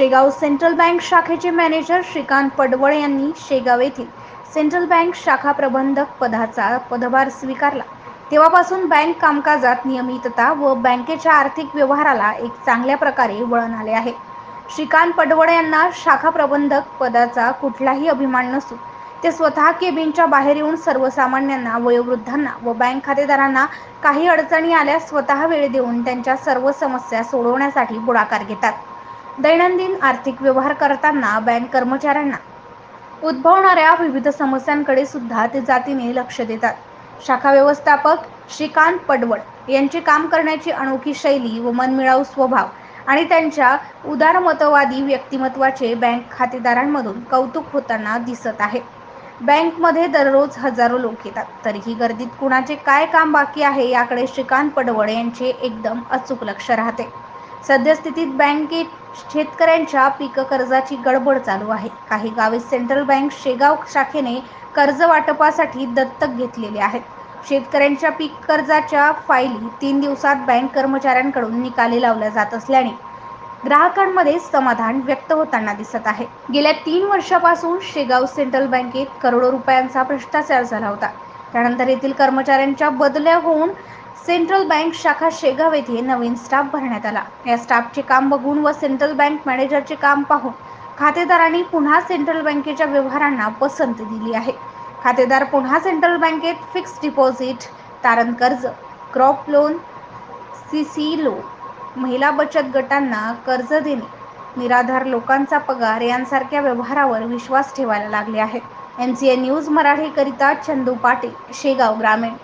Shegaon central bank शाखेचे manager Shrikant Padwal यांनी शेगाव येथील सेंट्रल बँक शाखा प्रबंधक पदाचा पदभार स्वीकारला. तेव्हापासून बँक कामकाजात नियमितता व बँकेच्या आर्थिक व्यवहाराला एक चांगल्या प्रकारे वळण आले आहे. श्रीकांत पडवळ यांना शाखा प्रबंधक पदाचा कुठलाही अभिमान नसून ते स्वतः केबिनच्या बाहेर येऊन सर्वसामान्यांना वयोवृद्धांना व बँक खातेदारांना काही अडचणी आल्यास स्वतः वेळ देऊन त्यांच्या सर्व समस्या सोडवण्यासाठी पुढाकार घेतात. दैनंदिन आर्थिक व्यवहार करताना बँक कर्मचाऱ्यांना उद्भवणाऱ्या विविध समस्यांकडे सुद्धा ते जातीने लक्ष देतात. शाखा व्यवस्थापक श्रीकांत पडवळ यांची काम करण्याची अनोखी शैली व मनमिळाऊ स्वभाव आणि त्यांच्या उदारमतवादी व्यक्तिमत्वाचे बँक खातेदारांमधून कौतुक होताना दिसत आहे. बँकमध्ये दररोज हजारो लोक येतात. तरीही गर्दीत कुणाचे काय काम बाकी आहे याकडे श्रीकांत पडवळ यांचे एकदम अचूक लक्ष राहते. सद्यस्थितीत बँकेत शेतकऱ्यांच्या पीक कर्जाची गडबड चालू आहे. काही गावे सेंट्रल बँक शेगाव शाखेने कर्ज वाटपासाठी दत्तक घेतलेले आहेत. शेतकऱ्यांच्या पीक कर्जाच्या फायली तीन दिवसात बँक कर्मचाऱ्यांकडून निकाली लावल्या जात असल्याने ग्राहकांमध्ये समाधान व्यक्त होताना दिसत आहे. गेल्या तीन वर्षापासून शेगाव सेंट्रल बँकेत करोडो रुपयांचा भ्रष्टाचार झाला होता. त्यानंतर येथील कर्मचाऱ्यांच्या बदल्या होऊन सेंट्रल बँक शाखा शेगाव येथे नवीन स्टाफ भरण्यात आला. या स्टाफचे काम बघून व सेंट्रल बँक मॅनेजरचे काम पाहून खातेदारांनी पुन्हा सेंट्रल बँकेच्या व्यवहारांना पसंती दिली आहे. खातेदार पुन्हा सेंट्रल बँकेत फिक्स डिपॉझिट तारण कर्ज crop loan C C loan महिला बचत गटांना कर्ज देणे निराधार लोकांचा पगार यांसारख्या व्यवहारावर विश्वास ठेवायला लागले आहेत. एम सी ए न्यूज मराठीकरिता चंदू पाटील शेगाव ग्रामीण.